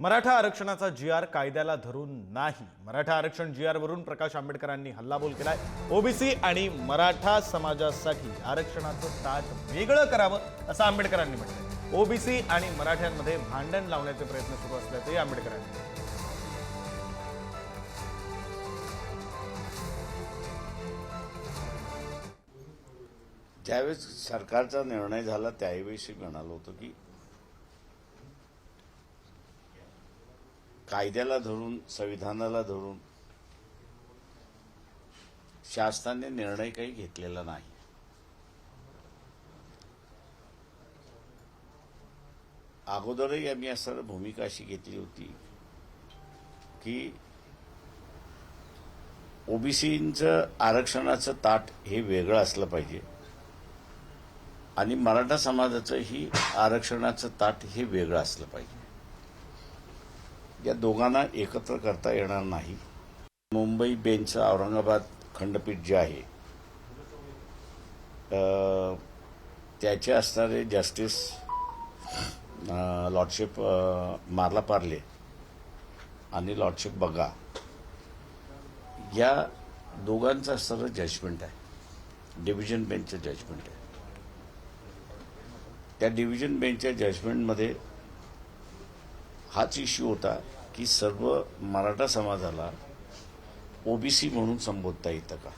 मराठा आरक्षणाचा जी आर कायद्याला धरून नाही. मराठा आरक्षण जी आरवरून प्रकाश आंबेडकरांनी हल्लाबोल केलाय. ओबीसी आणि मराठा समाजासाठी आरक्षणाचं ताट वेगळं करावं असं आंबेडकरांनी म्हटलंय. ओबीसी आणि मराठ्यांमध्ये भांडण लावण्याचे प्रयत्न सुरू असल्याचंही आंबेडकरांनी ज्यावेळेस सरकारचा निर्णय झाला त्यावेळेस म्हणालो होतो की कायद्याला धरून संविधानाला धरून शासनाने निर्णय काही घेतलेला नाही. अगोदरही आम्ही असं भूमिका अशी घेतली होती की ओबीसीचं आरक्षणाचं ताट हे वेगळं असलं पाहिजे आणि मराठा समाजाचं ही आरक्षणाचं ताट हे वेगळं असलं पाहिजे. या दोघांना एकत्र करता येणार नाही. मुंबई बेंचचं औरंगाबाद खंडपीठ जे आहे त्याचे असणारे जस्टिस लॉर्डशिप मारला पार्ले आणि लॉर्डशिप बगा या दोघांचं असणारं जजमेंट आहे. डिव्हिजन बेंचचं जजमेंट आहे. त्या डिव्हिजन बेंचच्या जजमेंटमध्ये हाच इश्यू होता की सर्व मराठा समाजाला ओबीसी म्हणून संबोधता येतं का?